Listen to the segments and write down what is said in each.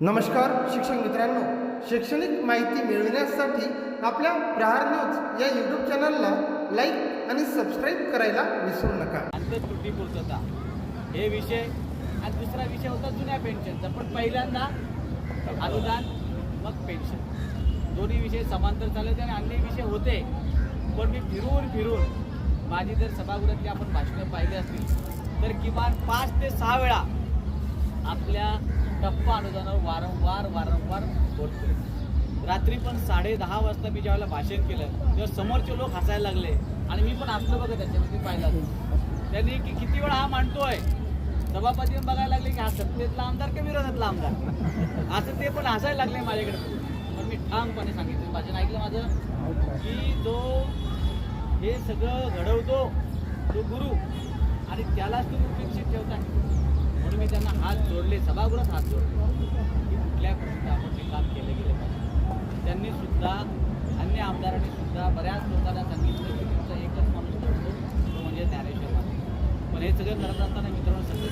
नमस्कार शिक्षक मित्रांनो. शैक्षणिक माहिती मिळविण्यासाठी आपल्या प्रहार न्यूज या यूट्यूब चॅनलला लाईक आणि सबस्क्राईब करायला विसरू नका. अंतत्रुटी पूर्तता हे विषय आणि दुसरा विषय होता जुन्या पेन्शनचा पण पहिल्यांदा अनुदान मग पेन्शन दोन्ही विषय समांतर चालले होते आणि अन्य विषय होते. पण मी फिरून फिरून माझी जर सभागृहातली आपण भाषणं पाहिली असतील तर किमान पाच ते सहा वेळा आपल्या टप्पा अनुदानावर वारंवार वारंवार बोलतोय. रात्री पण साडे दहा वाजता मी ज्यावेळेला भाषण केलं तेव्हा समोरचे लोक हसायला लागले. आणि मी पण हसलो बघा त्याच्यामध्ये पाहिला. त्यांनी की किती वेळा हा मांडतोय? सभापती बघायला लागले की हा सत्तेतला आमदार का विरोधातला आमदार? असं ते पण हसायला लागले माझ्याकडे. पण मी ठामपणे सांगितलं. भाषण ऐकलं माझं की जो हे सगळं घडवतो तो गुरु. आणि त्यालाच तुम्ही उपेक्षित ठेवता म्हणून मी त्यांना हात जोडले सभागृहात हात जोडले. की कुठल्या परिस्थितीत आपण हे काम केलं गेलं पाहिजे. त्यांनी सुद्धा अन्य आमदारांनी सुद्धा बऱ्याच लोकांना सांगितलं की तुमचा एकच माणूस पडतो तो म्हणजे ज्ञानेश्वर माने. पण हे सगळं करत असताना मित्रांनो सगळे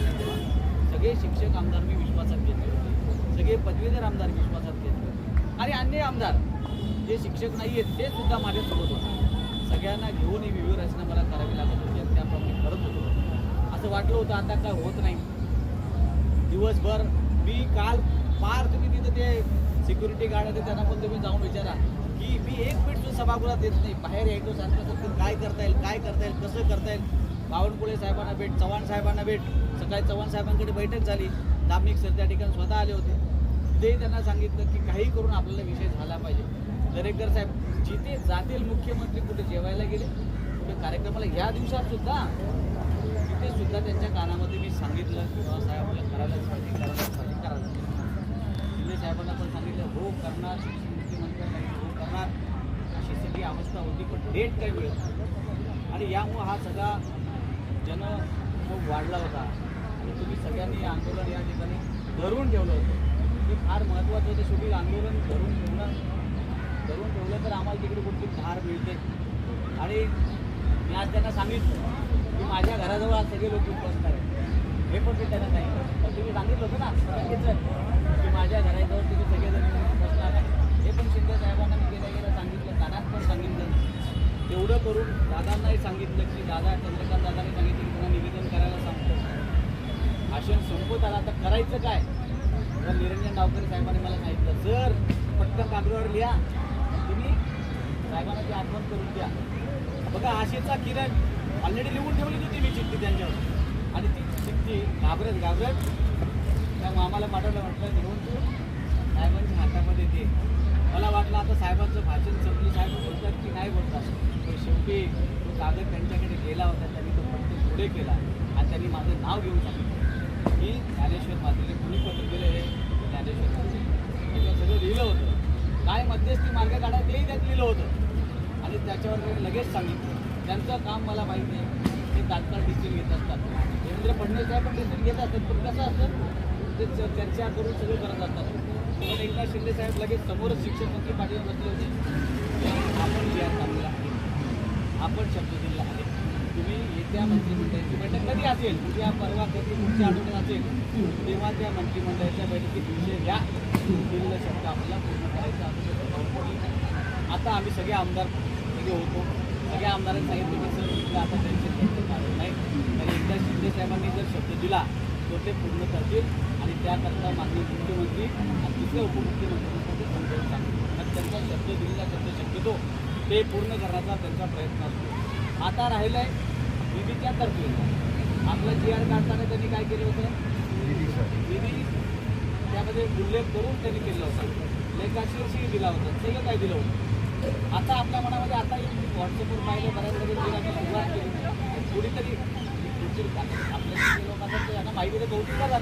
सगळे शिक्षक आमदार मी विश्वासात घेतले होते. सगळे पदवीधर आमदार विश्वासात घेतले होते. आणि अन्य आमदार जे शिक्षक नाही आहेत ते सुद्धा माझ्यासोबत होते. सगळ्यांना घेऊन ही व्यूहरचना मला करावी लागत होती आणि त्याप्रमाणे करत होतो. असं वाटलं होतं आता काय होत नाही. दिवसभर मी काल पार तुम्ही तिथं ते सिक्युरिटी गार्ड होते त्यांना पण तुम्ही जाऊन विचारा. की मी एक मिनिट सुद्धा सभागृहात येत नाही. बाहेर यायचो सारखं काय करता येईल काय करता येईल कसं करता येईल. बावनकुळे साहेबांना भेट चव्हाण साहेबांना भेट. सकाळी चव्हाण साहेबांकडे बैठक झाली. दामिक सर त्या ठिकाणी स्वतः आले होते. तिथेही त्यांना सांगितलं की काही करून आपल्याला विषय झाला पाहिजे. दरेकर साहेब जिथे जातील मुख्यमंत्री कुठे जेवायला गेले कुठे कार्यक्रमाला ह्या दिवसात सुद्धा ते सुद्धा त्यांच्या कानामध्ये मी सांगितलं की बाबा साहेब आपल्याला करायलाच पाहिजे करायलाच पाहिजे करायला शिंदे साहेबांना पण सांगितलं हो करणार शिक्षण मुख्यमंत्र्यांना हो करणार. अशी सगळी अवस्था होती पण डेट काही मिळत आणि यामुळं हा सगळा जन खूप वाढला होता आणि तुम्ही सगळ्यांनी हे आंदोलन या ठिकाणी धरून ठेवलं होतं. हे फार महत्त्वाचं होतं शेवटी आंदोलन धरून ठेवणं धरून ठेवलं तर आम्हाला तिकडे कुठली धार मिळते. आणि मी आज त्यांना सांगितलं की माझ्या घराजवळ आज सगळे लोक उपस्थित आहेत. हे पण मी त्यांना नाही पण तुम्ही सांगितलं होतं ना सांगितलं की माझ्या घराजवळ तुम्ही सगळेजण येऊन बसणार आहे. हे पण शिंदे साहेबांना मी गेल्या गेलं सांगितलं कानात पण सांगितलं तेवढं करून दादांनाही सांगितलं की दादा चंद्रकांत दादाने सांगितलं की त्यांना निवेदन करायला सांगतो. भाषण संपत आला तर करायचं काय? तर निरंजन डावकरे साहेबांनी मला सांगितलं जर पटकन कागदावर लिहा. तुम्ही साहेबांना ती आठवण करून द्या. बघा आशेचा किरण ऑलरेडी लिहून ठेवली होती मी चिठ्ठी त्यांच्यावर. आणि ती चिठ्ठी घाबरत घाबरत त्या मामाला पाठवलं म्हटलं घेऊन तू साहेबांच्या हातामध्ये दे. मला वाटलं आता साहेबांचं भाषण संपलं. साहेब बोलतात की नाही बोलतात. पण शेवटी तो कागद त्यांच्याकडे गेला होता. त्यांनी तो पट्टी पुढे केला. आणि त्यांनी माझं नाव घेऊन सांगितलं. की ज्ञानेश्वर मातेने कुणी पत्र दिलं हे? ज्ञानेश्वर माते. त्याच्यावर सगळं लिहिलं होतं. काय मध्यस्थी मार्ग काढा तेही त्यात लिहिलं होतं. आणि त्याच्यावर मी लगेच सांगितलं. त्यांचं काम मला माहिती आहे ते तात्काळ डिसिजन घेत असतात. देवेंद्र फडणवीस साहेब पण डिसिजन घेत असतात पण कसं असतं ते च- चर्चा करून सगळं करत असतात. पण एकनाथ शिंदे साहेब लगेच समोरच शिक्षण मंत्री पाटील बसले होते. आपण जी चांगला आहे आपण शब्द दिला आहे. तुम्ही येत्या मंत्रिमंडळाची बैठक कधी असेल उद्या परवा कधी पुढच्या आठवड्यात असेल तेव्हा त्या मंत्रिमंडळाच्या बैठकीत विषय घ्या. दिलेला शब्द आपल्याला पूर्ण करायचा आता आम्ही सगळे आमदार सगळे होतो. सगळ्या आमदारांनी सांगितलं की सर आता टेन्शन घ्यायचं कारण नाही. तर एकदा शिंदे साहेबांनी जर शब्द दिला तो ते पूर्ण करतील. आणि त्याकरता माननीय मुख्यमंत्री आणि दुसऱ्या उपमुख्यमंत्र्यांना ते समजावून सांगतील. आणि त्यांचा शब्द दिलेला शब्द शक्यतो ते पूर्ण करण्याचा त्यांचा प्रयत्न असतो. आता राहिलं आहे निधीच्या तरतुदी आपलं जी आर काढताना त्यांनी काय केलं होतं? निधी त्यामध्ये उल्लेख करून त्यांनी केलं होतं. लेखाशीर्षही दिला होता. सगळं काय दिलं होतं? आता आपल्या मनामध्ये आता व्हॉट्सअपवर पाहिलं बऱ्याच जरी दिला सुरुवात केली. कुणीतरी आपल्या लोक असतात माहिती तर कौतुक करतात.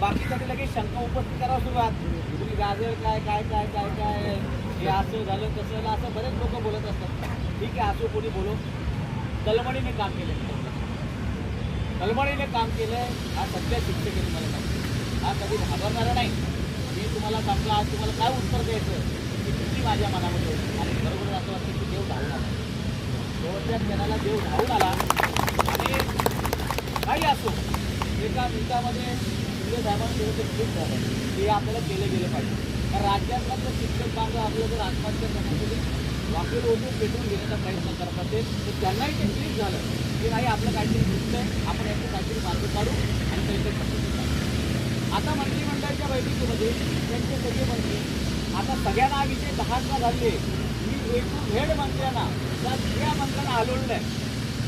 बाकीसाठी लगेच शंका उपस्थित करावं सुरुवात. तुम्ही गाजर काय काय काय काय काय हे असं झालं तसं झालं असं बरेच लोक बोलत असतात. ठीक आहे असं कोणी बोलो कलमणीने काम केलं. कलमणीने काम केलं हा सध्या शिक्षक आहे तुम्हाला हा कधी घाबरणारा नाही. मी तुम्हाला सांगतो आज तुम्हाला काय उत्तर द्यायचं? की माझ्या मनामध्ये आणि बरोबर असं वाटतं की देव धावून आला. शेवटच्या क्षणाला देव धावून आला. आणि काही असो एका मिनिटामध्ये शिंदे साहेबांनी ते ठीक झालं. ते आपल्याला केलं गेलं पाहिजे. कारण राज्यातला जर शिक्षक बांधव आपलं जर आत्महत्या करण्यासाठी वाकेल ओढून पेटून घेण्याचा प्रयत्न करत असेल तर त्यांनाही ते क्लिक झालं. की नाही आपलं काहीतरी दिसतं आपण याचं काहीतरी मार्ग काढू आणि काहीतरी आता मंत्रिमंडळाच्या बैठकीमध्ये त्यांचे सगळे मंत्री आता सगळ्यांना विषय दहाचा झाले. मी एकूण हेड मंत्र्यांना त्या सगळ्या मंत्र्यांना आलोडलं आहे.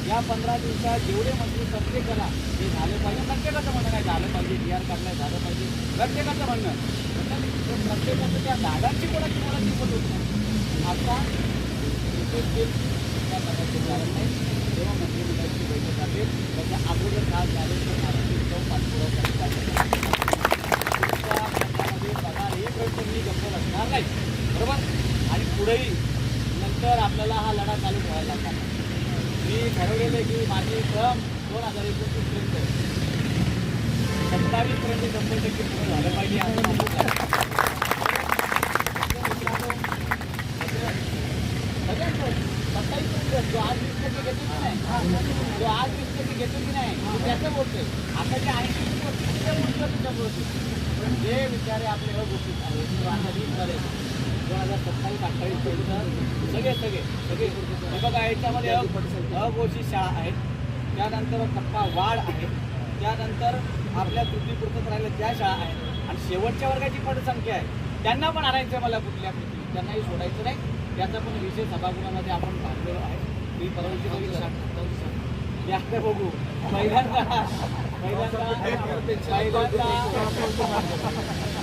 या पंधरा दिवसात जेवढे मंत्री प्रत्येकाला हे झालं पाहिजे. प्रत्येकाचं म्हणणं काय झालं पाहिजे डी आर काढलाय झालं पाहिजे. प्रत्येकाचं म्हणणं. म्हणणं प्रत्येकाचं त्या दादांची कोणाची कोणाची पण होत नाही. आता एकच ते त्या पदाचे कारण नाही जेव्हा मंत्रिमंडळाची बैठक असेल त्याच्या अगोदर काय झाले तर महाराष्ट्र जाऊन पाठपुरावा करण्यात तुमच्या खात्यामध्ये पगार एक वेळ मी गप्प असणार नाही बरोबर आणि पुढेही नंतर आपल्याला हा लढा चालू ठेवायला लागला. मी ठरवलेलं आहे की माझी क्रम दोन हजार एकोणतीसपर्यंत आहे सत्तावीसपर्यंत शंभर टक्के पूर्ण झालं पाहिजे असं सत्तावीसपर्यंत जो आज वीस टक्के घेतो की नाही जो आज वीस टक्के घेतो की नाही त्याचं बोलतोय आता जे ऐंशी टक्के तिच्या बोलतो तिच्या बोलतो पण जे विचारे आपले अघोषित आहेत किंवा आता वीस झाले दोन हजार सत्तावीस अठ्ठावीस सगळे सगळे सगळे. हे बघा याच्यामध्ये अघोषित शाळा आहेत. त्यानंतर टप्पा वाढ आहे. त्यानंतर आपल्या त्रुटीपुरतं राहिल्या त्या शाळा आहेत. आणि शेवटच्या वर्गाची पटसंख्या आहे. त्यांना पण आणायचं आहे मला कुठल्या कृती त्यांनाही सोडायचं नाही. त्याचा पण विषय सभागृहामध्ये आपण पाहिलेलो आहे. मी परवानगी बघितलं या बघू. पहिल्यांदा पहिल्यांदा पहिल्यांदा.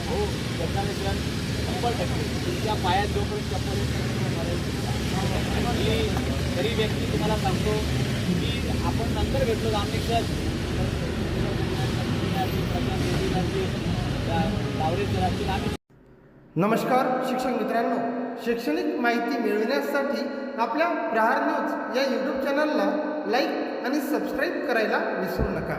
हो शंभर टक्के तुमच्या पायात जोपर्यंत चप्पल मी गरीब व्यक्ती तुम्हाला सांगतो की आपण नंतर भेटलो रामनिक्षक आम्ही नमस्कार शिक्षक मित्रांनो. शैक्षणिक माहिती मिळविण्यासाठी आपल्या प्रहार न्यूज या यूट्यूब चॅनलला लाईक आणि सबस्क्राईब करायला विसरू नका.